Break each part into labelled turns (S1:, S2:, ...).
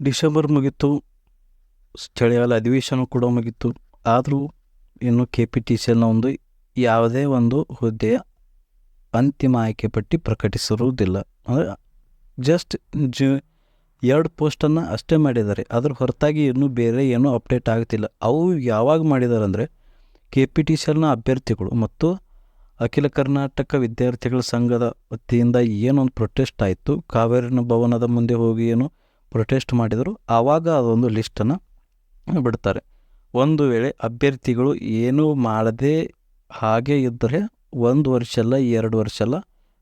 S1: December ಮುಗೀತು ಚಳಿಗಾಲ ಅಧಿವೇಶನ ಕೂಡ ಮುಗೀತು. ಆದರೂ ಇನ್ನು ಕೆ ಪಿ ಟಿ ಸಿ ಒಂದು ಯಾವುದೇ ಒಂದು ಹುದ್ದೆಯ ಅಂತಿಮ ಆಯ್ಕೆ ಪಟ್ಟಿ ಪ್ರಕಟಿಸಿರುವುದಿಲ್ಲ. ಅಂದರೆ ಜಸ್ಟ್ ಜ ಎರಡು ಪೋಸ್ಟನ್ನು ಅಷ್ಟೇ ಮಾಡಿದ್ದಾರೆ. ಅದರ ಹೊರತಾಗಿ ಇನ್ನೂ ಬೇರೆ ಏನೂ ಅಪ್ಡೇಟ್ ಆಗುತ್ತಿಲ್ಲ. ಅವು ಯಾವಾಗ ಮಾಡಿದ್ದಾರೆ ಅಂದರೆ ಕೆ ಪಿ ಟಿ ಸಿ ಎಲ್ನ ಅಭ್ಯರ್ಥಿಗಳು ಮತ್ತು ಅಖಿಲ ಕರ್ನಾಟಕ ವಿದ್ಯಾರ್ಥಿಗಳ ಸಂಘದ ವತಿಯಿಂದ ಏನೊಂದು ಪ್ರೊಟೆಸ್ಟ್ ಆಯಿತು. ಕಾವೇರಿನ ಭವನದ ಮುಂದೆ ಹೋಗಿ ಏನು ಪ್ರೊಟೆಸ್ಟ್ ಮಾಡಿದರು. ಆವಾಗ ಅದೊಂದು ಲಿಸ್ಟನ್ನು ಬಿಡ್ತಾರೆ. ಒಂದು ವೇಳೆ ಅಭ್ಯರ್ಥಿಗಳು ಏನೂ ಮಾಡದೇ ಹಾಗೆ ಇದ್ದರೆ ಒಂದು ವರ್ಷ ಅಲ್ಲ, ಎರಡು ವರ್ಷ ಅಲ್ಲ,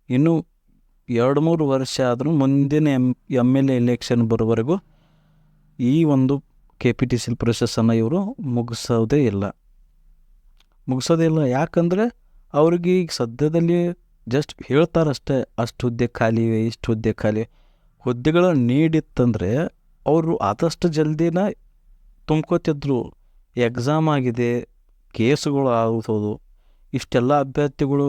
S1: ಇನ್ನೂ ಎರಡು ಮೂರು ವರ್ಷ ಆದರೂ ಮುಂದಿನ M M L A election ಬರೋವರೆಗೂ ಈ ಒಂದು ಕೆ ಪಿ ಟಿ ಸಿ ಪ್ರೊಸೆಸ್ಸನ್ನು ಇವರು ಮುಗಿಸೋದೇ ಇಲ್ಲ. ಮುಗಿಸೋದೇ ಇಲ್ಲ. ಯಾಕಂದರೆ ಅವ್ರಿಗೆ ಈಗ ಸದ್ಯದಲ್ಲಿ ಜಸ್ಟ್ ಹೇಳ್ತಾರಷ್ಟೇ, ಅಷ್ಟು ಹುದ್ದೆ ಖಾಲಿ, ಇಷ್ಟು ಹುದ್ದೆ ಖಾಲಿ. ಹುದ್ದೆಗಳ ನೀಡಿತ್ತಂದರೆ ಅವರು ಆದಷ್ಟು ಜಲ್ದಿನ ತುಂಬ್ಕೋತಿದ್ರು. ಎಕ್ಸಾಮ್ ಆಗಿದೆ, ಕೇಸುಗಳು ಆಗೋದು ಇಷ್ಟೆಲ್ಲ ಅಭ್ಯರ್ಥಿಗಳು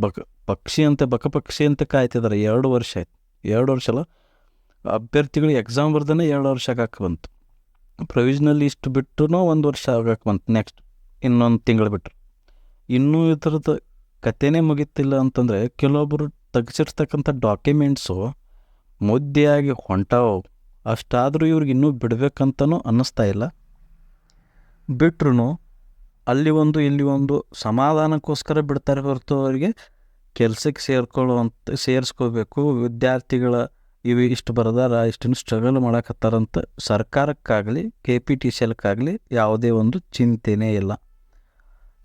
S1: ಬಕ, ಪಕ್ಷಿ ಅಂತ, ಬಕ ಪಕ್ಷಿ ಅಂತ ಕಾಯ್ತಿದ್ದಾರೆ. ಎರಡು ವರ್ಷ ಆಯ್ತು. ಎರಡು ವರ್ಷ ಅಲ್ಲ, ಅಭ್ಯರ್ಥಿಗಳು ಎಕ್ಸಾಮ್ ಬರ್ದೇ ಎರಡು ವರ್ಷ ಆಗಕ್ಕೆ ಬಂತು. ಪ್ರೊವಿಜ್ನಲ್ ಇಷ್ಟು ಬಿಟ್ಟು ಒಂದು ವರ್ಷ ಆಗಕ್ಕೆ ಬಂತು. ನೆಕ್ಸ್ಟ್ ಇನ್ನೊಂದು ತಿಂಗಳು ಬಿಟ್ಟರು ಇನ್ನೂ ಇದ್ರದ್ದು ಕಥೆನೇ ಮುಗಿತಿಲ್ಲ ಅಂತಂದರೆ ಕೆಲವೊಬ್ಬರು ತೆಗೆಸಿರ್ತಕ್ಕಂಥ ಡಾಕ್ಯುಮೆಂಟ್ಸು ಮುದ್ದೆಯಾಗಿ ಹೊಂಟಾವು, ಅಷ್ಟಾದರೂ ಇವ್ರಿಗೆ ಇನ್ನೂ ಬಿಡಬೇಕಂತನೂ ಅನ್ನಿಸ್ತಾ ಇಲ್ಲ. ಬಿಟ್ರೂ ಅಲ್ಲಿ ಒಂದು, ಇಲ್ಲಿ ಒಂದು ಸಮಾಧಾನಕ್ಕೋಸ್ಕರ ಬಿಡ್ತಾರೆ ಹೊರತು ಅವರಿಗೆ ಕೆಲಸಕ್ಕೆ ಸೇರ್ಕೊಳ್ಳುವಂಥ ಸೇರಿಸ್ಕೋಬೇಕು, ವಿದ್ಯಾರ್ಥಿಗಳ ಇವು ಇಷ್ಟು ಬರದಾರ, ಇಷ್ಟನ್ನು ಸ್ಟ್ರಗಲ್ ಮಾಡಕತ್ತಾರಂತ ಸರ್ಕಾರಕ್ಕಾಗಲಿ ಕೆ ಪಿ ಟಿ ಸಿ ಎಲ್ಕಾಗಲಿ ಯಾವುದೇ ಒಂದು ಚಿಂತೆನೇ ಇಲ್ಲ.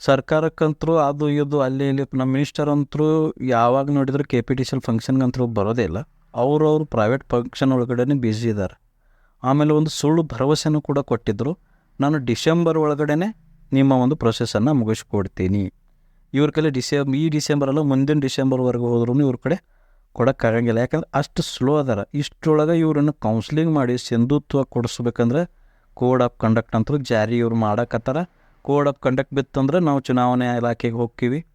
S1: ಸರ್ಕಾರಕ್ಕಂತರೂ ಅದು ಇದು, ಅಲ್ಲಿ ಇಲ್ಲಿ ನಮ್ಮ ಮಿನಿಸ್ಟರ್ ಅಂತರೂ ಯಾವಾಗ ನೋಡಿದರೂ K P T C L ಫಂಕ್ಷನ್ಗಂತರೂ ಬರೋದೇ ಇಲ್ಲ. ಅವರು ಅವರು ಪ್ರೈವೇಟ್ ಫಂಕ್ಷನ್ ಒಳಗಡೆ ಬ್ಯುಸಿ ಇದ್ದಾರೆ ಆಮೇಲೆ ಒಂದು ಸುಳ್ಳು ಭರವಸೆನೂ ಕೂಡ ಕೊಟ್ಟಿದ್ದರು ನಾನು ಡಿಸೆಂಬರ್ ಒಳಗಡೆ ನಿಮ್ಮ ಒಂದು ಪ್ರೊಸೆಸನ್ನು ಮುಗಿಸ್ಕೊಡ್ತೀನಿ. ಇವ್ರ ಕಡೆ ಡಿಸೆಂಬ್, ಈ ಡಿಸೆಂಬರಲ್ಲ ಮುಂದಿನ ಡಿಸೆಂಬರ್ವರೆಗೂ ಹೋದ್ರೂ ಇವ್ರ ಕಡೆ ಕೊಡೋಕ್ಕಾಗಂಗಿಲ್ಲ ಯಾಕಂದ್ರೆ ಅಷ್ಟು ಸ್ಲೋ ಅದಾರ. ಇಷ್ಟರೊಳಗೆ ಇವ್ರನ್ನು ಕೌನ್ಸಿಲಿಂಗ್ ಮಾಡಿ ಸಿಂಧುತ್ವ ಕೊಡಿಸ್ಬೇಕಂದ್ರೆ ಕೋಡ್ ಆಫ್ ಕಂಡಕ್ಟ್ ಅಂತೂ ಜಾರಿ ಇವ್ರು ಮಾಡಕತ್ತಾರ. ಕೋಡ್ ಆಫ್ ಕಂಡಕ್ಟ್ ಬಿತ್ತಂದ್ರೆ ನಾವು ಚುನಾವಣೆ ಇಲಾಖೆಗೆ ಹೋಗ್ತೀವಿ.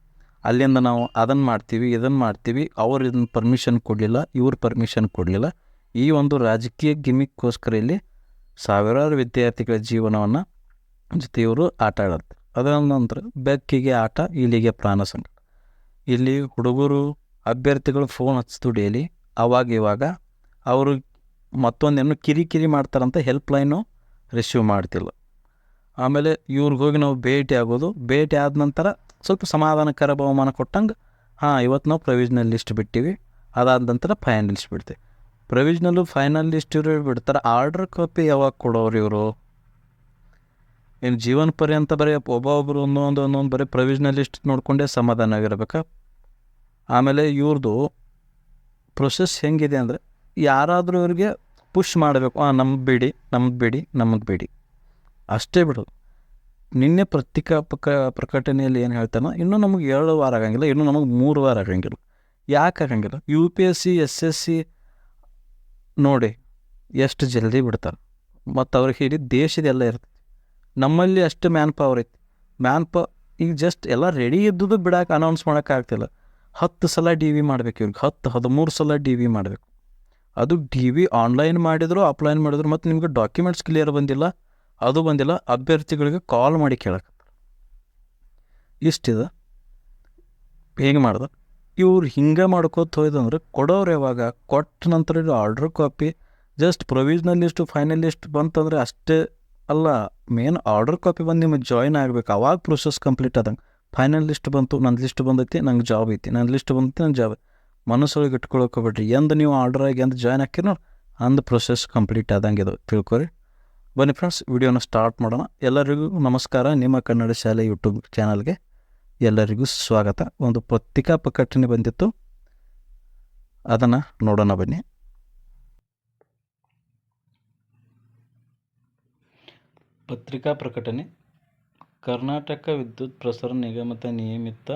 S1: ಅಲ್ಲಿಂದ ನಾವು ಅದನ್ನು ಮಾಡ್ತೀವಿ ಇದನ್ನು ಮಾಡ್ತೀವಿ. ಅವ್ರು ಇದನ್ನು ಪರ್ಮಿಷನ್ ಕೊಡಲಿಲ್ಲ, ಇವ್ರ ಪರ್ಮಿಷನ್ ಕೊಡಲಿಲ್ಲ. ಈ ಒಂದು ರಾಜಕೀಯ ಗಿಮಿಕ್ಕೋಸ್ಕರ ಇಲ್ಲಿ ಸಾವಿರಾರು ವಿದ್ಯಾರ್ಥಿಗಳ ಜೀವನವನ್ನು ಜೊತೆ ಇವರು ಆಟ ಆಡುತ್ತೆ ಅದರ ನಂತರ ಬೆಕ್ಕಿಗೆ ಆಟ ಇಲ್ಲಿಗೆ ಪ್ರಾಣ ಸಂಕಟ. ಇಲ್ಲಿ ಹುಡುಗರು, ಅಭ್ಯರ್ಥಿಗಳು ಫೋನ್ ಹಚ್ತು ದುಡಿಯಲಿ ಅವಾಗ ಇವಾಗ ಅವರು ಮತ್ತೊಂದೇನು ಕಿರಿಕಿರಿ ಮಾಡ್ತಾರಂತ ಹೆಲ್ಪ್ ಲೈನು ರಿಸೀವ್ ಮಾಡ್ತಿಲ್ಲ. ಆಮೇಲೆ ಇವ್ರಿಗೆ ಹೋಗಿ ನಾವು ಭೇಟಿ ಆಗೋದು. ಭೇಟಿ ಆದ ನಂತರ ಸ್ವಲ್ಪ ಸಮಾಧಾನಕರ ಬಹುಮಾನ ಕೊಟ್ಟಂಗೆ, ಹಾಂ ಇವತ್ತು ನಾವು ಪ್ರೊವಿಷನಲ್ ಲಿಸ್ಟ್ ಬಿಟ್ಟಿವಿ. ಅದಾದ ನಂತರ ಫೈನಲ್ ಲಿಸ್ಟ್ ಬಿಡ್ತೀವಿ ಪ್ರೊವಿಷನಲ್ಲು ಫೈನಲ್ ಲಿಸ್ಟ್ ಇವರು ಬಿಡ್ತಾರೆ. ಆರ್ಡ್ರ್ ಕಾಪಿ ಯಾವಾಗ ಕೊಡೋರು ಇವರು? ಏನು ಜೀವನ ಪರ್ಯಂತ ಬರೀ ಒಬ್ಬೊಬ್ಬರು ಒಂದೊಂದು ಒಂದೊಂದು ಬರೀ ಪ್ರೊವಿಷನಲ್ ಲಿಸ್ಟ್ ನೋಡಿಕೊಂಡೇ ಸಮಾಧಾನ ಆಗಿರ್ಬೇಕಾ ಆಮೇಲೆ ಇವ್ರದ್ದು ಪ್ರೊಸೆಸ್ ಹೆಂಗಿದೆ ಅಂದರೆ, ಯಾರಾದರೂ ಇವ್ರಿಗೆ ಪುಷ್ ಮಾಡಬೇಕು. ಹಾಂ ನಮ್ಗೆ ಬಿಡಿ ನಮ್ಗೆ ಬಿಡಿ, ನಮಗೆ ಬಿಡಿ. ಅಷ್ಟೇ ಬಿಡೋದು. ನಿನ್ನೆ ಪತ್ರಿಕಾ ಪ್ರಕ ಪ್ರಕಟಣೆಯಲ್ಲಿ ಏನು ಹೇಳ್ತಾನೋ, ಇನ್ನೂ ನಮಗೆ ಎರಡು ವಾರ ಆಗಂಗಿಲ್ಲ, ಇನ್ನೂ ನಮಗೆ ಮೂರು ವಾರ ಆಗಂಗಿಲ್ಲ. ಯಾಕೆ ಆಗಂಗಿಲ್ಲ? U P S C S S C ನೋಡಿ ಎಷ್ಟು ಜಲ್ದಿ ಬಿಡ್ತಾರೆ. ಮತ್ತು ಅವ್ರಿಗೆ ದೇಶದ ದೇಶದೆಲ್ಲ ಇರ್ತೈತಿ. ನಮ್ಮಲ್ಲಿ ಅಷ್ಟು ಮ್ಯಾನ್ ಪವರ್ ಐತಿ. ಮ್ಯಾನ್ ಪ ಈಗ ಜಸ್ಟ್ ಎಲ್ಲ ರೆಡಿ ಇದ್ದುದು ಬಿಡಕ್ಕೆ ಅನೌನ್ಸ್ ಮಾಡೋಕ್ಕಾಗ್ತಿಲ್ಲ ಹತ್ತು ಸಲ ಡಿ ವಿ ಮಾಡ್ಬೇಕು ಇವ್ರಿಗೆ. ಹತ್ತು, ಹದಿಮೂರು ಸಲ ಡಿ ವಿ ಮಾಡಬೇಕು. ಅದು ಡಿ ವಿ ಆನ್ಲೈನ್ ಮಾಡಿದ್ರು ಅಪ್ಲೈನ್ ಮಾಡಿದ್ರು, ಮತ್ತು ನಿಮ್ಗೆ ಡಾಕ್ಯುಮೆಂಟ್ಸ್ ಕ್ಲಿಯರ್ ಬಂದಿಲ್ಲ. ಅದು ಬಂದಿಲ್ಲ. ಅಭ್ಯರ್ಥಿಗಳಿಗೆ ಕಾಲ್ ಮಾಡಿ ಕೇಳಕ್ಕೆ ಇಷ್ಟಿದೆ. ಹೇಗೆ ಮಾಡ್ದೆ? ಇವ್ರು ಹಿಂಗೆ ಮಾಡ್ಕೋತ ಹೋಯ್ದಂದ್ರೆ ಕೊಡೋರು ಯಾವಾಗ? ಕೊಟ್ಟ ನಂತರ order copy just provisional list final list ಬಂತಂದರೆ ಅಷ್ಟೇ ಅಲ್ಲ ಮೇನ್ ಆರ್ಡರ್ ಕಾಪಿ ಬಂದು ನಿಮಗೆ ಜಾಯ್ನ್ ಆಗಬೇಕು. ಅವಾಗ ಪ್ರೊಸೆಸ್ ಕಂಪ್ಲೀಟ್ ಆದಂಗೆ. ಫೈನಲ್ ಲಿಸ್ಟ್ ಬಂತು ನನ್ನ ಲಿಸ್ಟ್ ಬಂದೈತಿ, ನಂಗೆ ಜಾಬ್ ಐತಿ. ನನ್ನ ಲಿಸ್ಟ್ ಬಂದೈತಿ ನನ್ನ ಜಾಬ್ ಮನಸ್ಸೊಳಗೆ ಇಟ್ಕೊಳಕ್ಕೆ ಹೋಗ್ಬೇಡ್ರಿ. ಎಂದು ನೀವು ಆರ್ಡರ್ ಆಗಿ ಎಂದು ಜಾಯ್ನ್ ಹಾಕಿರೋ ಅಂದು ಪ್ರೊಸೆಸ್ ಕಂಪ್ಲೀಟ್ ಆದಂಗೆ ಇದು. ತಿಳ್ಕೊರಿ. ಬನ್ನಿ ಫ್ರೆಂಡ್ಸ್ ವಿಡಿಯೋನ ಸ್ಟಾರ್ಟ್ ಮಾಡೋಣ. ಎಲ್ಲರಿಗೂ ನಮಸ್ಕಾರ. ನಿಮ್ಮ ಕನ್ನಡ ಶಾಲೆ ಯೂಟ್ಯೂಬ್ ಚಾನಲ್ಗೆ ಎಲ್ಲರಿಗೂ ಸ್ವಾಗತ. ಒಂದು ಪತ್ರಿಕಾ ಪ್ರಕಟಣೆ ಬಂದಿತ್ತು. ಅದನ್ನು ನೋಡೋಣ ಬನ್ನಿ. ಪತ್ರಿಕಾ ಪ್ರಕಟಣೆ. ಕರ್ನಾಟಕ ವಿದ್ಯುತ್ ಪ್ರಸರಣ ನಿಗಮದ ನಿಯಮಿತ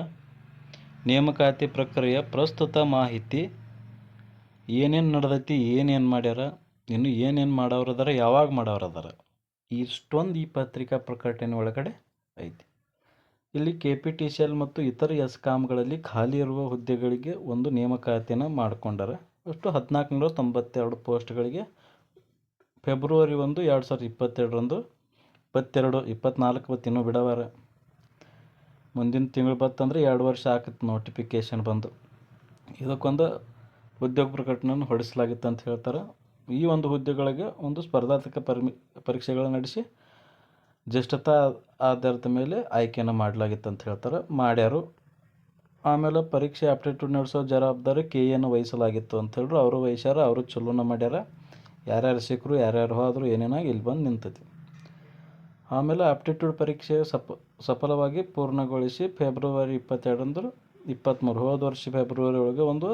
S1: ನೇಮಕಾತಿ ಪ್ರಕ್ರಿಯೆ, ಪ್ರಸ್ತುತ ಮಾಹಿತಿ. ಏನೇನು ನಡೆದೈತಿ ಏನೇನು ಮಾಡ್ಯಾರ? ಇನ್ನು ಏನೇನು ಮಾಡೋರು ಅದಾರ ಯಾವಾಗ ಮಾಡೋರು ಅದಾರ ಇಷ್ಟೊಂದು ಈ ಪತ್ರಿಕಾ ಪ್ರಕಟಣೆ ಒಳಗಡೆ ಐತಿ. ಇಲ್ಲಿ K P T C L ಮತ್ತು ಇತರ ಎಸ್ ಕಾಮ್ಗಳಲ್ಲಿ ಖಾಲಿ ಇರುವ ಹುದ್ದೆಗಳಿಗೆ ಒಂದು ನೇಮಕಾತಿಯನ್ನು ಮಾಡಿಕೊಂಡರೆ. ಅಷ್ಟು ಹದಿನಾಲ್ಕು ನೂರ ತೊಂಬತ್ತೆರಡು ಪೋಸ್ಟ್ಗಳಿಗೆ ಫೆಬ್ರವರಿ ಒಂದು ಎರಡು ಸಾವಿರದ ಇಪ್ಪತ್ತೆರಡರಂದು ಇಪ್ಪತ್ತೆರಡು, ಇಪ್ಪತ್ನಾಲ್ಕು ಇನ್ನೂ ಬಿಡವಾರ. ಮುಂದಿನ ತಿಂಗಳು ಬತ್ತಂದ್ರೆ ಎರಡು ವರ್ಷ ಆಗುತ್ತೆ ನೋಟಿಫಿಕೇಷನ್ ಬಂದು. ಇದಕ್ಕೊಂದು ಉದ್ಯೋಗ ಪ್ರಕಟಣೆಯನ್ನು ಹೊಡೆಸಲಾಗಿತ್ತು ಅಂತ ಹೇಳ್ತಾರೆ. ಈ ಒಂದು ಹುದ್ದೆಗಳಿಗೆ ಒಂದು ಸ್ಪರ್ಧಾತ್ಮಕ ಪರ್ಮಿ, ಪರೀಕ್ಷೆಗಳನ್ನು ನಡೆಸಿ ಜ್ಯೇಷ್ಠತಾ ಆಧಾರದ ಮೇಲೆ ಆಯ್ಕೆಯನ್ನು ಮಾಡಲಾಗಿತ್ತು ಅಂತ ಹೇಳ್ತಾರೆ. ಮಾಡ್ಯಾರು. ಆಮೇಲೆ ಪರೀಕ್ಷೆ ಆಪ್ಟಿಟ್ಯೂಡ್ ನಡೆಸೋ ಜವಾಬ್ದಾರಿ ಕೆ ಎನ್ನು ವಹಿಸಲಾಗಿತ್ತು ಅಂತ ಹೇಳಿದ್ರು ಅವರು ವಹಿಸ್ಯಾರ, ಅವರು ಚಲೋನ ಮಾಡ್ಯಾರ. ಯಾರ್ಯಾರು ಸಿಕ್ಕರು ಯಾರ್ಯಾರು ಹೋದ್ರು ಏನೇನಾಗಿ ಇಲ್ಲಿ ಬಂದು ನಿಂತೈತಿ. ಆಮೇಲೆ ಆಪ್ಟಿಟ್ಯೂಡ್ ಪರೀಕ್ಷೆ ಸಪ, ಸಫಲವಾಗಿ ಪೂರ್ಣಗೊಳಿಸಿ ಫೆಬ್ರವರಿ ಇಪ್ಪತ್ತೆರಡಂದ್ರೆ ಇಪ್ಪತ್ತ್ಮೂರು ಹೋದ ವರ್ಷ ಫೆಬ್ರವರಿ ಒಳಗೆ ಒಂದು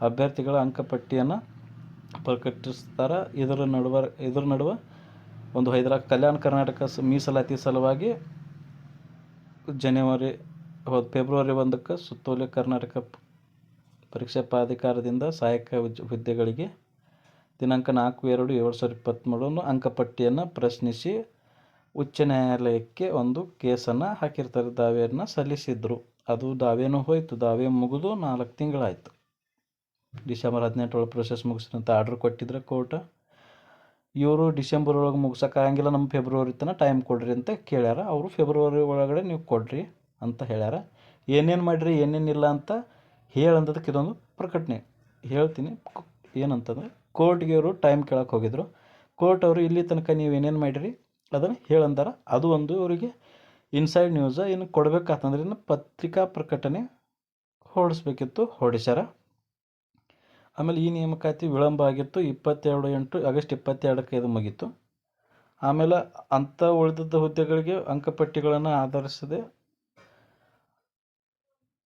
S1: ಅಭ್ಯರ್ಥಿಗಳ ಅಂಕಪಟ್ಟಿಯನ್ನು ಪ್ರಕಟಿಸ್ತಾರೆ ಇದರ ನಡುವ, ಇದರ ನಡುವೆ ಒಂದು ಹೈದರಾಬಾದ್ ಕಲ್ಯಾಣ ಕರ್ನಾಟಕ ಮೀಸಲಾತಿ ಸಲುವಾಗಿ ಜನವರಿ ಫೆಬ್ರವರಿ ಒಂದಕ್ಕೆ ಸುತ್ತೋಲೆ ಕರ್ನಾಟಕ ಪರೀಕ್ಷಾ ಪ್ರಾಧಿಕಾರದಿಂದ ಸಹಾಯಕ ಹುದ್ದೆ- ಹುದ್ದೆಗಳಿಗೆ ದಿನಾಂಕ ನಾಲ್ಕು, ಎರಡು ಎರಡು ಸಾವಿರದ ಇಪ್ಪತ್ತ್ಮೂರನ್ನು ಅಂಕಪಟ್ಟಿಯನ್ನು ಪ್ರಶ್ನಿಸಿ ಉಚ್ಚ ನ್ಯಾಯಾಲಯಕ್ಕೆ ಒಂದು ಕೇಸನ್ನು ಹಾಕಿರ್ತಾರೆ. ದಾವೆಯನ್ನು ಸಲ್ಲಿಸಿದ್ರು. ಅದು ದಾವೆನೂ ಹೋಯಿತು. ದಾವೆ ಮುಗಿದು ನಾಲ್ಕು ತಿಂಗಳಾಯಿತು. ಡಿಸೆಂಬರ್ ಹದಿನೆಂಟರೊಳಗೆ ಪ್ರೊಸೆಸ್ ಮುಗಿಸಿದಂತ ಆರ್ಡ್ರ್ ಕೊಟ್ಟಿದ್ರೆ ಕೋರ್ಟ್ ಇವರು ಡಿಸೆಂಬರ್ ಒಳಗೆ ಮುಗ್ಸೋಕ್ಕಾಗಂಗಿಲ್ಲ ನಮ್ಮ ಫೆಬ್ರವರಿ ತನಕ ಟೈಮ್ ಕೊಡ್ರಿ ಅಂತ ಕೇಳ್ಯಾರ. ಅವರು ಫೆಬ್ರವರಿ ಒಳಗಡೆ ನೀವು ಕೊಡ್ರಿ ಅಂತ ಹೇಳ್ಯಾರ. ಏನೇನು ಮಾಡಿರಿ ಏನೇನಿಲ್ಲ ಅಂತ ಹೇಳಂದದಕ್ಕೆ ಇದೊಂದು ಪ್ರಕಟಣೆ. ಹೇಳ್ತೀನಿ ಏನಂತಂದರೆ ಕೋರ್ಟ್ಗೆ ಅವರು ಟೈಮ್ ಕೇಳಕ್ಕೆ ಹೋಗಿದ್ರು. ಕೋರ್ಟ್ ಅವರು ಇಲ್ಲಿ ತನಕ ನೀವು ಏನೇನು ಮಾಡಿರಿ ಅದನ್ನು ಹೇಳಂದಾರ ಅದು ಒಂದು ಅವರಿಗೆ ಇನ್ಸೈಡ್ ನ್ಯೂಸ ಏನು ಕೊಡಬೇಕಾತಂದ್ರೆ ಇನ್ನು ಪತ್ರಿಕಾ ಪ್ರಕಟಣೆ ಹೊರಡಿಸ್ಬೇಕಿತ್ತು, ಹೊರಡಿಸ್ಯಾರ. ಆಮೇಲೆ ಈ ನೇಮಕಾತಿ ವಿಳಂಬ ಆಗಿತ್ತು, ಇಪ್ಪತ್ತೆರಡು ಎಂಟು, ಆಗಸ್ಟ್ ಇಪ್ಪತ್ತೆರಡಕ್ಕೆ ಇದು ಮುಗೀತು. ಆಮೇಲೆ ಅಂಥ ಉಳಿದಿದ್ದ ಹುದ್ದೆಗಳಿಗೆ ಅಂಕಪಟ್ಟಿಗಳನ್ನು ಆಧರಿಸದೆ.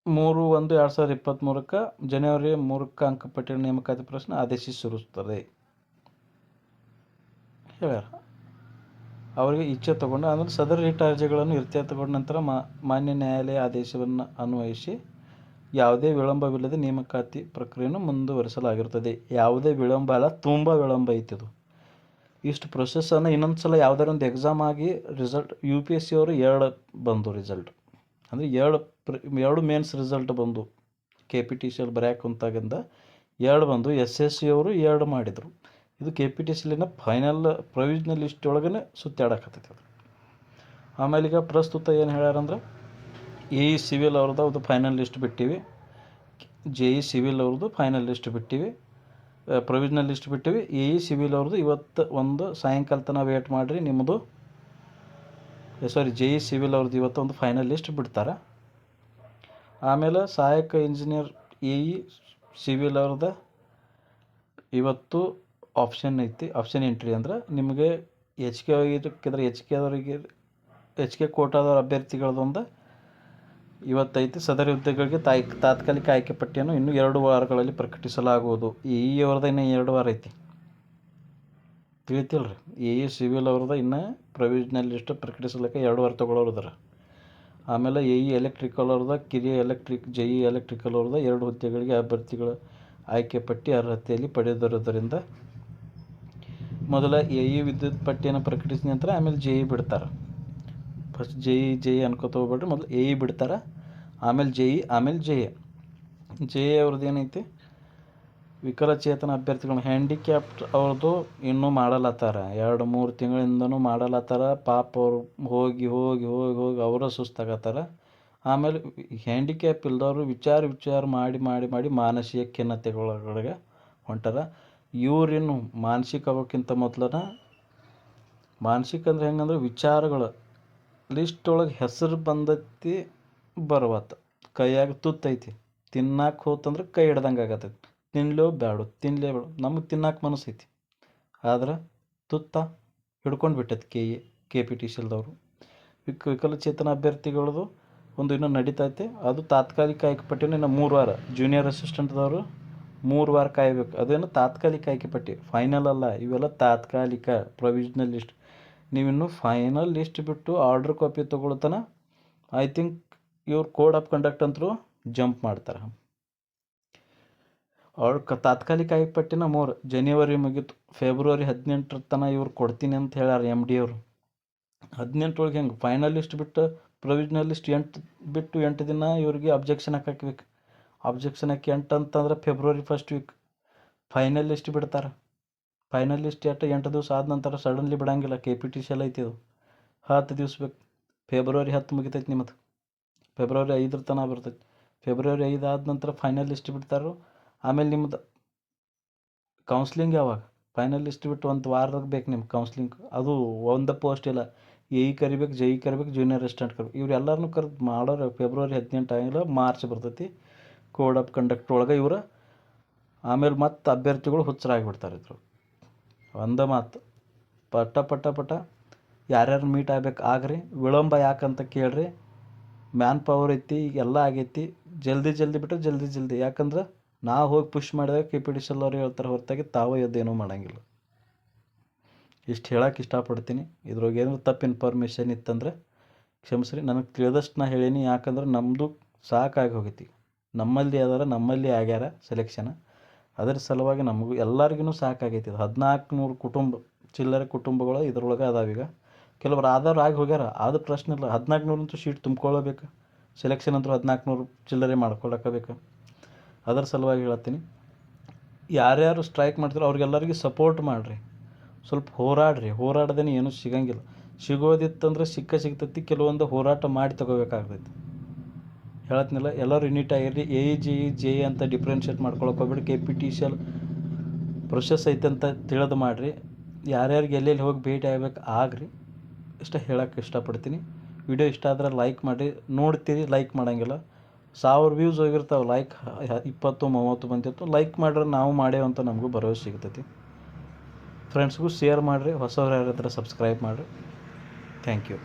S1: ಮೂರು ಒಂದು ಎರಡು ಸಾವಿರದ ಇಪ್ಪತ್ತ್ಮೂರಕ್ಕೆ ಜನವರಿ ಮೂರಕ್ಕೆ ಅಂಕಪಟ್ಟಿ ನೇಮಕಾತಿ ಪ್ರಶ್ನೆ ಆದೇಶಿಸಿರುತ್ತದೆ ಹೇಳ್ಯಾರ? ಅವರಿಗೆ ಇಚ್ಛೆ ತಗೊಂಡು, ಅಂದರೆ ಸದರ್ ರಿಟ್ ಅರ್ಜಿಗಳನ್ನು ತಗೊಂಡ ನಂತರ ಮಾನ್ಯ ನ್ಯಾಯಾಲಯ ಆದೇಶವನ್ನು ಅನ್ವಯಿಸಿ ಯಾವುದೇ ವಿಳಂಬವಿಲ್ಲದೆ ನೇಮಕಾತಿ ಪ್ರಕ್ರಿಯೆಯನ್ನು ಮುಂದುವರಿಸಲಾಗಿರುತ್ತದೆ. ಯಾವುದೇ ವಿಳಂಬ ಅಲ್ಲ, ತುಂಬ ವಿಳಂಬ ಐತಿದು ಇಷ್ಟು ಪ್ರೊಸೆಸ್ಸನ್ನು ಇನ್ನೊಂದು ಸಲ ಯಾವುದಾದ್ರು ಒಂದು ಎಕ್ಸಾಮ್ ಆಗಿ result U P S C ಅವರು ಎರಡು ಬಂದು ರಿಸಲ್ಟ್ ಅಂದರೆ ಎರಡು ಪ್ರಿ, ಎರಡು ಮೇನ್ಸ್ ರಿಸಲ್ಟ್ ಬಂದು ಕೆ ಪಿ ಟಿ ಸಿ ಅಲ್ಲಿ ಬರೆಯಕ್ಕೆ ಎರಡು ಬಂದು ಎಸ್ ಎಸ್ ಸಿ ಅವರು ಎರಡು ಮಾಡಿದರು. ಇದು ಕೆ ಪಿ ಟಿ ಸಿಲಿನ ಫೈನಲ್ ಪ್ರೊವಿಜ್ನಲ್ ಲಿಸ್ಟ್ ಒಳಗೇ ಸುತ್ತಾಡಕತ್ತೈತಿ ಅದು. ಆಮೇಲೆ ಈಗ ಪ್ರಸ್ತುತ ಏನು ಹೇಳ್ಯಾರಂದ್ರೆ ಎ ಇ ಸಿವಿಲ್ ಅವ್ರದ್ದು ಅದು ಫೈನಲ್ ಲಿಸ್ಟ್ ಬಿಟ್ಟಿವಿ. ಜೆ ಇ ಸಿವಿಲ್ ಅವ್ರದ್ದು ಫೈನಲ್ ಲಿಸ್ಟ್ ಬಿಟ್ಟಿವಿ. ಪ್ರೊವಿಷನಲ್ ಲಿಸ್ಟ್ ಬಿಟ್ಟಿವಿ. ಎ ಇ ಸಿವಿಲ್ ಅವ್ರದ್ದು ಇವತ್ತು ಒಂದು ಸಾಯಂಕಾಲ ತನಕ ವೇಟ್ ಮಾಡಿರಿ ನಿಮ್ಮದು ಸಾರಿ ಜೆ ಇ ಸಿವಿಲ್ ಅವ್ರದ್ದು ಇವತ್ತು ಒಂದು ಫೈನಲ್ ಲಿಸ್ಟ್ ಬಿಡ್ತಾರೆ. ಆಮೇಲೆ ಸಹಾಯಕ ಇಂಜಿನಿಯರ್ ಎ ಇ ಸಿವಿಲ್ ಅವ್ರದ್ದು ಇವತ್ತು ಆಪ್ಷನ್ ಐತಿ. ಆಪ್ಷನ್ ಎಂಟ್ರಿ ಅಂದ್ರೆ ನಿಮಗೆ ಎಚ್ ಕೆ ಆಗಿದ್ದಕ್ಕಿದ್ರೆ ಎಚ್ ಕೆ ಅವರಿಗೆ ಎಚ್ ಕೆ ಕೋಟಾದವ್ರ ಅಭ್ಯರ್ಥಿಗಳದೊಂದು ಇವತ್ತೈತಿ ಸದರಿ ಹುದ್ದೆಗಳಿಗೆ ತಾಯ್ ತಾತ್ಕಾಲಿಕ ಆಯ್ಕೆ ಪಟ್ಟಿಯನ್ನು ಇನ್ನೂ ಎರಡು ವಾರಗಳಲ್ಲಿ ಪ್ರಕಟಿಸಲಾಗುವುದು. ಈ ಅವ್ರದ್ದು ಇನ್ನೂ ಎರಡು ವಾರ ಐತಿ. ತಿಳಿತಿಲ್ರಿ. ಎ ಇ ಸಿವಿಲ್ ಅವ್ರದ್ದು ಇನ್ನೂ ಪ್ರೊವಿಜ್ನಲ್ ಲಿಸ್ಟ್ ಪ್ರಕಟಿಸಲಿಕ್ಕೆ ಎರಡು ವಾರ ತೊಗೊಳೋರದ್ರ ಆಮೇಲೆ ಎ ಇ ಎಲೆಕ್ಟ್ರಿಕಲ್ ಅವ್ರದ ಕಿರಿಯ ಎಲೆಕ್ಟ್ರಿಕ್ ಜೆ ಇ ಎಲೆಕ್ಟ್ರಿಕಲ್ ಅವ್ರದ ಎರಡು ಹುದ್ದೆಗಳಿಗೆ ಅಭ್ಯರ್ಥಿಗಳ ಆಯ್ಕೆ ಪಟ್ಟಿ ಅರ್ಹತೆಯಲ್ಲಿ ಪಡೆದಿರೋದರಿಂದ ಮೊದಲ ಎ ಇ ವಿದ್ಯುತ್ ಪಟ್ಟಿಯನ್ನು ಪ್ರಕಟಿಸಿದ ನಂತರ ಆಮೇಲೆ ಜೆ ಇ ಬಿಡ್ತಾರೆ. First J E J E ಅನ್ಕೋತ ಹೋಗ್ಬೇಡ್ರಿ. ಮೊದಲು ಎ ಇ ಬಿಡ್ತಾರೆ. ಆಮೇಲೆ ಜೆ ಇ, ಆಮೇಲೆ ಜೆ ಎ. ಜೆ ಎ ಅವ್ರದ್ದು ಏನೈತಿ? ವಿಕಲಚೇತನ ಅಭ್ಯರ್ಥಿಗಳು. ಹ್ಯಾಂಡಿಕ್ಯಾಪ್ಟ್ ಅವ್ರದ್ದು ಇನ್ನೂ ಮಾಡಲತ್ತಾರ. ಎರಡು, ಮೂರು ತಿಂಗಳಿಂದನೂ ಮಾಡಲತ್ತಾರ. ಪಾಪ ಅವರು ಹೋಗಿ ಹೋಗಿ ಹೋಗಿ ಹೋಗಿ ಅವರ ಸುಸ್ತಾಗತ್ತಾರ. ಆಮೇಲೆ ಹ್ಯಾಂಡಿಕ್ಯಾಪ್ ಇಲ್ದವರು ವಿಚಾರ ವಿಚಾರ ಮಾಡಿ ಮಾಡಿ ಮಾಡಿ ಮಾನಸಿಕ ಖಿನ್ನತೆಗಳೊಳಗೆ ಹೊಂಟಾರ. ಇವ್ರಿನ್ನು ಮಾನಸಿಕ ಆಗೋಕ್ಕಿಂತ ಮೊದಲನ ಮಾನಸಿಕ ಅಂದ್ರೆ ಹೆಂಗಂದ್ರೆ ವಿಚಾರಗಳು. ಲಿಸ್ಟ್ ಒಳಗೆ ಹೆಸರು ಬಂದೈತಿ. ಬರ್ವತ್ತ. ಕೈಯಾಗ ತುತ್ತೈತಿ ತಿನ್ನಾಕ ಹೋತಂದ್ರೆ ಕೈ ಹಿಡ್ದಂಗೆ ಆಗತ್ತೈತಿ. ತಿನ್ಲೋ ಬ್ಯಾಡು, ತಿನ್ಲೇ ಬೇಡ ನಮಗೆ ತಿನ್ನಕ್ಕೆ ಐತಿ. ಆದ್ರೆ ತುತ್ತ ಹಿಡ್ಕೊಂಡು ಬಿಟ್ಟೈತಿ K A, K P T ಸಿಲ್ದವರು ವಿಕ್, ವಿಕಲಚೇತನ ಅಭ್ಯರ್ಥಿಗಳದು ಒಂದು ಇನ್ನೂ ನಡೀತೈತೆ. ಅದು ತಾತ್ಕಾಲಿಕ ಆಯ್ಕೆ ಪಟ್ಟಿನ ಇನ್ನು ಮೂರು ವಾರ. ಜೂನಿಯರ್ ಅಸಿಸ್ಟೆಂಟ್ದವರು ಮೂರು ವಾರ ಕಾಯಬೇಕು. ಅದೇನು ತಾತ್ಕಾಲಿಕ ಆಯ್ಕೆ ಪಟ್ಟಿ. ಫೈನಲ್ ಅಲ್ಲ. ಇವೆಲ್ಲ ತಾತ್ಕಾಲಿಕ ಪ್ರೊವಿಷನಲ್ ಲಿಸ್ಟ್ ನೀವಿನ್ನು ಫೈನಲ್ ಲಿಸ್ಟ್ ಬಿಟ್ಟು ಆರ್ಡ್ರ್ ಕಾಪಿ ತೊಗೊಳ್ತಾನೆ ಐ ಥಿಂಕ್ ಇವ್ರು ಕೋಡ್ ಆಫ್ ಕಂಡಕ್ಟ್ ಅಂತರೂ ಜಂಪ್ ಮಾಡ್ತಾರೆ. ಅವ್ರ ಕ ತಾತ್ಕಾಲಿಕ ಆಯ್ಕೆ ಪಟ್ಟಿನ ಮೂರು ಜನವರಿ ಮುಗೀತು ಫೆಬ್ರವರಿ ಹದಿನೆಂಟರ ತನಕ ಇವ್ರು ಕೊಡ್ತೀನಿ ಅಂತ ಹೇಳ್ಯಾರ ಎಂ ಡಿ ಅವರು. ಹದಿನೆಂಟರೊಳಗೆ ಹೆಂಗೆ ಫೈನಲ್ ಲಿಸ್ಟ್ ಬಿಟ್ಟು ಪ್ರೊವಿಜ್ನಲಿಸ್ಟ್ ಎಂಟು ಬಿಟ್ಟು ಎಂಟು ದಿನ ಇವ್ರಿಗೆ ಅಬ್ಜೆಕ್ಷನ್ ಹಾಕಬೇಕು ಅಬ್ಜೆಕ್ಷನ್ ಹಾಕಿ ಎಂಟು ಅಂತಂದ್ರೆ February first week final list ಬಿಡ್ತಾರೆ. ಫೈನಲ್ ಲಿಸ್ಟ್ ಎಷ್ಟು ಎಂಟು ದಿವಸ ಆದ ನಂತರ ಸಡನ್ಲಿ ಬಿಡಂಗಿಲ್ಲ K P T C L ಐತಿ ಅದು ಹತ್ತು ದಿವ್ಸ ಬೇಕು. ಫೆಬ್ರವರಿ ಹತ್ತು ಮುಗಿತೈತೆ ನಿಮ್ಮದು ಫೆಬ್ರವರಿ ಐದರ ತನಕ ಬರ್ತೈತಿ. ಫೆಬ್ರವರಿ ಐದು ಆದ ನಂತರ ಫೈನಲ್ ಲಿಸ್ಟ್ ಬಿಡ್ತಾರೆ? ಆಮೇಲೆ ನಿಮ್ದು ಕೌನ್ಸ್ಲಿಂಗ್ ಯಾವಾಗ? ಫೈನಲ್ ಲಿಸ್ಟ್ ಬಿಟ್ಟು ಒಂದು ವಾರದಾಗ ಬೇಕು ನಿಮ್ಗೆ ಕೌನ್ಸ್ಲಿಂಗ್ ಅದು ಒಂದು ಪೋಸ್ಟ್ ಇಲ್ಲ. ಎ ಕರಿಬೇಕು, ಜೈ ಕರಿಬೇಕು ಜೂನಿಯರ್ ಅಸಿಸ್ಟೆಂಟ್ ಕರಿಬೇಕು. ಇವ್ರು ಕರೆದು ಮಾಡೋರು ಫೆಬ್ರವರಿ ಹದಿನೆಂಟು ಆಗಿಲ್ಲ ಮಾರ್ಚ್ ಬರ್ತೈತಿ. ಕೋಡ್ ಆಫ್ ಕಂಡಕ್ಟ್ ಒಳಗೆ ಇವರು ಆಮೇಲೆ ಮತ್ತೆ ಅಭ್ಯರ್ಥಿಗಳು ಹುಚ್ಚರಾಗಿಬಿಡ್ತಾರೆ ಇದ್ರು. ಒಂದೇ ಮಾತು. ಪಟ ಪಟ ಪಟ ಯಾರ್ಯಾರು ಮೀಟ್ ಆಗ್ಬೇಕು ಆಗ್ರಿ. ವಿಳಂಬ ಯಾಕಂತ ಕೇಳ್ರಿ. ಮ್ಯಾನ್ ಪವರ್ ಐತಿ, ಎಲ್ಲ ಆಗೈತಿ. ಜಲ್ದಿ ಜಲ್ದಿ ಬಿಟ್ಟರೆ ಜಲ್ದಿ ಜಲ್ದಿ. ಯಾಕಂದ್ರೆ ನಾ ಹೋಗಿ ಪುಷ್ ಮಾಡಿದಾಗ ಕೆ ಪಿ ಡಿ ಸಿ ಅವ್ರು ಹೇಳ್ತಾರೆ ಹೊರತಾಗಿ ತಾವೇ ಎದ್ದೇನೂ ಮಾಡೋಂಗಿಲ್ಲ. ಇಷ್ಟು ಹೇಳಕ್ಕೆ ಇಷ್ಟಪಡ್ತೀನಿ. ಇದ್ರೊಳಗೆ ಏನಾದ್ರು ತಪ್ಪು ಇನ್ಫಾರ್ಮೇಷನ್ ಇತ್ತಂದ್ರೆ ಕ್ಷಮಿಸ್ರಿ, ನನಗೆ ತಿಳಿದಷ್ಟು ನಾ ಹೇಳೀನಿ. ಯಾಕಂದ್ರೆ ನಮ್ಮದು ಸಾಕಾಗಿ ಹೋಗೈತಿ. ನಮ್ಮಲ್ಲಿ ಅದಾರ, ನಮ್ಮಲ್ಲಿ ಆಗ್ಯಾರ ಸೆಲೆಕ್ಷನ್ ಅದರ ಸಲುವಾಗಿ ನಮಗೂ ಎಲ್ಲರಿಗೂ ಸಾಕಾಗೈತಿ. ಹದಿನಾಲ್ಕು ನೂರು ಕುಟುಂಬ, ಚಿಲ್ಲರೆ ಕುಟುಂಬಗಳು ಇದ್ರೊಳಗೆ ಅದಾವೀಗ ಕೆಲವ್ರು ಆದವ್ರು ಆಗಿ ಹೋಗ್ಯಾರ. ಆದ ಪ್ರಶ್ನೆ ಇಲ್ಲ. ಹದಿನಾಲ್ಕು ನೂರಂತೂ ಶೀಟ್ ತುಂಬ್ಕೊಳ್ಳಬೇಕು ಸೆಲೆಕ್ಷನ್ ಅಂತೂ ಹದಿನಾಲ್ಕು ನೂರು ಚಿಲ್ಲರೆ ಮಾಡ್ಕೊಳಕಬೇಕು. ಅದರ ಸಲುವಾಗಿ ಹೇಳ್ತೀನಿ. ಯಾರ್ಯಾರು ಸ್ಟ್ರೈಕ್ ಮಾಡ್ತಾರೋ ಅವ್ರಿಗೆಲ್ಲರಿಗೂ ಸಪೋರ್ಟ್ ಮಾಡಿರಿ. ಸ್ವಲ್ಪ ಹೋರಾಡ್ರಿ. ಹೋರಾಡ್ದೇನೆ ಏನೂ ಸಿಗಂಗಿಲ್ಲ. ಸಿಗೋದಿತ್ತಂದ್ರೆ ಸಿಕ್ಕ ಸಿಗ್ತೈತಿ. ಕೆಲವೊಂದು ಹೋರಾಟ ಮಾಡಿ ತಗೋಬೇಕಾಗ್ತೈತಿ. ಹೇಳತ್ನಿಲ್ಲ, ಎಲ್ಲರೂ ಯುನಿಟ್ ಆಗಿರ್ರಿ ಎ ಜಿ ಜೆ ಅಂತ ಡಿಫ್ರೆನ್ಷಿಯೇಟ್ ಮಾಡ್ಕೊಳಕ್ಕೆ ಹೋಗ್ಬೇಡಿ. K P T C L process ಐತೆ ಅಂತ ತಿಳಿದು ಮಾಡಿರಿ. ಯಾರ್ಯಾರಿಗೆ ಎಲ್ಲೆಲ್ಲಿ ಹೋಗಿ ಭೇಟಿ ಆಗ್ಬೇಕು ಆಗ್ರಿ. ಇಷ್ಟ ಹೇಳೋಕ್ಕೆ ಇಷ್ಟಪಡ್ತೀನಿ. ವಿಡಿಯೋ ಇಷ್ಟ ಆದ್ರೆ ಲೈಕ್ ಮಾಡಿ, ನೋಡ್ತೀರಿ ಲೈಕ್ ಮಾಡೋಂಗಿಲ್ಲ. ಸಾವಿರ ವ್ಯೂಸ್ ಹೋಗಿರ್ತಾವೆ ಲೈಕ್ ಇಪ್ಪತ್ತು, ಮೂವತ್ತು ಬಂದಿತ್ತು. ಲೈಕ್ ಮಾಡ್ರೆ ನಾವು ಮಾಡೇವು ಅಂತ ನಮಗೂ ಭರವಸೆ ಸಿಗ್ತೈತಿ. ಫ್ರೆಂಡ್ಸ್ಗೂ ಶೇರ್ ಮಾಡಿರಿ. ಹೊಸವ್ರು ಯಾರಾದ್ರೆ ಸಬ್ಸ್ಕ್ರೈಬ್ ಮಾಡಿರಿ. Thank you